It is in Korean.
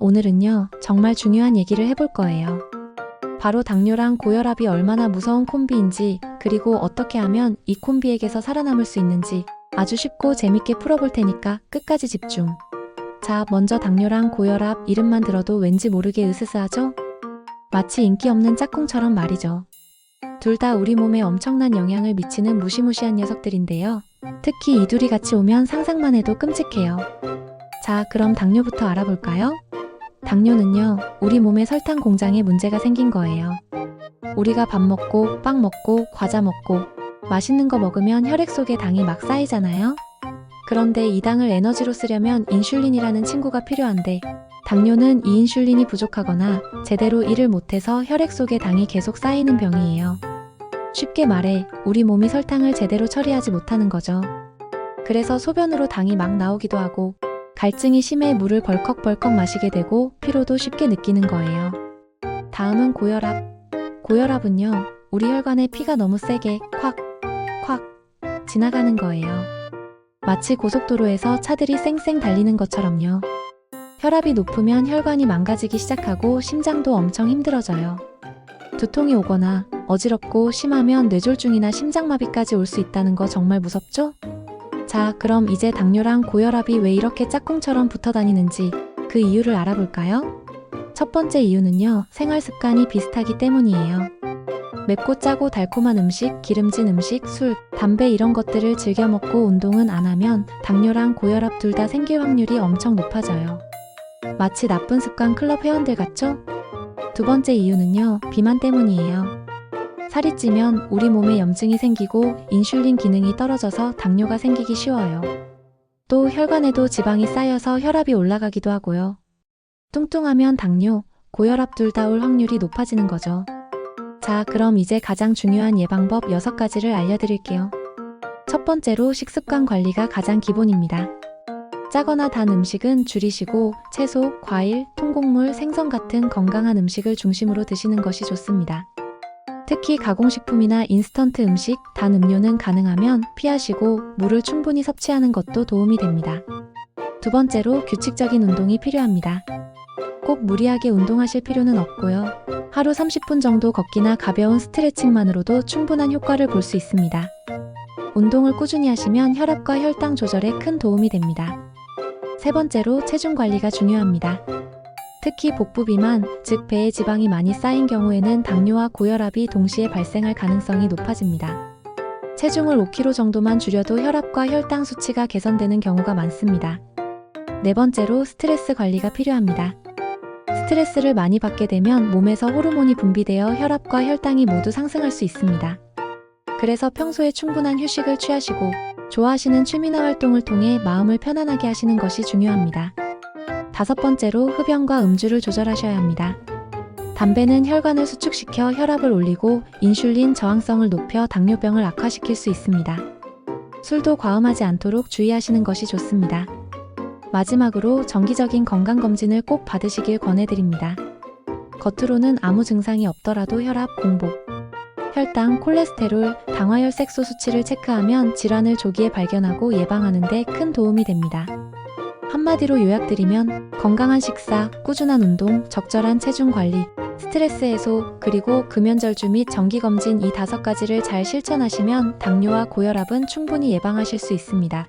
오늘은요, 정말 중요한 얘기를 해볼 거예요. 바로 당뇨랑 고혈압이 얼마나 무서운 콤비인지, 그리고 어떻게 하면 이 콤비에게서 살아남을 수 있는지 아주 쉽고 재밌게 풀어볼 테니까 끝까지 집중. 자, 먼저 당뇨랑 고혈압 이름만 들어도 왠지 모르게 으스스하죠? 마치 인기 없는 짝꿍처럼 말이죠. 둘 다 우리 몸에 엄청난 영향을 미치는 무시무시한 녀석들인데요. 특히 이 둘이 같이 오면 상상만 해도 끔찍해요. 자, 그럼 당뇨부터 알아볼까요? 당뇨는요, 우리 몸의 설탕 공장에 문제가 생긴 거예요. 우리가 밥 먹고, 빵 먹고, 과자 먹고, 맛있는 거 먹으면 혈액 속에 당이 막 쌓이잖아요? 그런데 이 당을 에너지로 쓰려면 인슐린이라는 친구가 필요한데, 당뇨는 이 인슐린이 부족하거나 제대로 일을 못해서 혈액 속에 당이 계속 쌓이는 병이에요. 쉽게 말해, 우리 몸이 설탕을 제대로 처리하지 못하는 거죠. 그래서 소변으로 당이 막 나오기도 하고, 갈증이 심해 물을 벌컥벌컥 마시게 되고 피로도 쉽게 느끼는 거예요. 다음은 고혈압. 고혈압은요, 우리 혈관에 피가 너무 세게 콱, 콱 지나가는 거예요. 마치 고속도로에서 차들이 쌩쌩 달리는 것처럼요. 혈압이 높으면 혈관이 망가지기 시작하고 심장도 엄청 힘들어져요. 두통이 오거나 어지럽고 심하면 뇌졸중이나 심장마비까지 올 수 있다는 거 정말 무섭죠? 자, 그럼 이제 당뇨랑 고혈압이 왜 이렇게 짝꿍처럼 붙어 다니는지 그 이유를 알아볼까요? 첫 번째 이유는요, 생활 습관이 비슷하기 때문이에요. 맵고 짜고 달콤한 음식, 기름진 음식, 술, 담배 이런 것들을 즐겨 먹고 운동은 안 하면 당뇨랑 고혈압 둘 다 생길 확률이 엄청 높아져요. 마치 나쁜 습관 클럽 회원들 같죠? 두 번째 이유는요, 비만 때문이에요. 살이 찌면 우리 몸에 염증이 생기고 인슐린 기능이 떨어져서 당뇨가 생기기 쉬워요. 또 혈관에도 지방이 쌓여서 혈압이 올라가기도 하고요. 뚱뚱하면 당뇨, 고혈압 둘 다 올 확률이 높아지는 거죠. 자, 그럼 이제 가장 중요한 예방법 6가지를 알려드릴게요. 첫 번째로 식습관 관리가 가장 기본입니다. 짜거나 단 음식은 줄이시고 채소, 과일, 통곡물, 생선 같은 건강한 음식을 중심으로 드시는 것이 좋습니다. 특히 가공식품이나 인스턴트 음식, 단 음료는 가능하면 피하시고 물을 충분히 섭취하는 것도 도움이 됩니다. 두 번째로 규칙적인 운동이 필요합니다. 꼭 무리하게 운동하실 필요는 없고요. 하루 30분 정도 걷기나 가벼운 스트레칭만으로도 충분한 효과를 볼 수 있습니다. 운동을 꾸준히 하시면 혈압과 혈당 조절에 큰 도움이 됩니다. 세 번째로 체중 관리가 중요합니다. 특히 복부 비만, 즉 배에 지방이 많이 쌓인 경우에는 당뇨와 고혈압이 동시에 발생할 가능성이 높아집니다. 체중을 5kg 정도만 줄여도 혈압과 혈당 수치가 개선되는 경우가 많습니다. 네 번째로 스트레스 관리가 필요합니다. 스트레스를 많이 받게 되면 몸에서 호르몬이 분비되어 혈압과 혈당이 모두 상승할 수 있습니다. 그래서 평소에 충분한 휴식을 취하시고 좋아하시는 취미나 활동을 통해 마음을 편안하게 하시는 것이 중요합니다. 다섯 번째로 흡연과 음주를 조절하셔야 합니다. 담배는 혈관을 수축시켜 혈압을 올리고 인슐린 저항성을 높여 당뇨병을 악화시킬 수 있습니다. 술도 과음하지 않도록 주의하시는 것이 좋습니다. 마지막으로 정기적인 건강검진을 꼭 받으시길 권해드립니다. 겉으로는 아무 증상이 없더라도 혈압, 공복, 혈당, 콜레스테롤, 당화혈색소 수치를 체크하면 질환을 조기에 발견하고 예방하는 데 큰 도움이 됩니다. 한마디로 요약드리면 건강한 식사, 꾸준한 운동, 적절한 체중 관리, 스트레스 해소, 그리고 금연절주 및 정기검진 이 다섯 가지를 잘 실천하시면 당뇨와 고혈압은 충분히 예방하실 수 있습니다.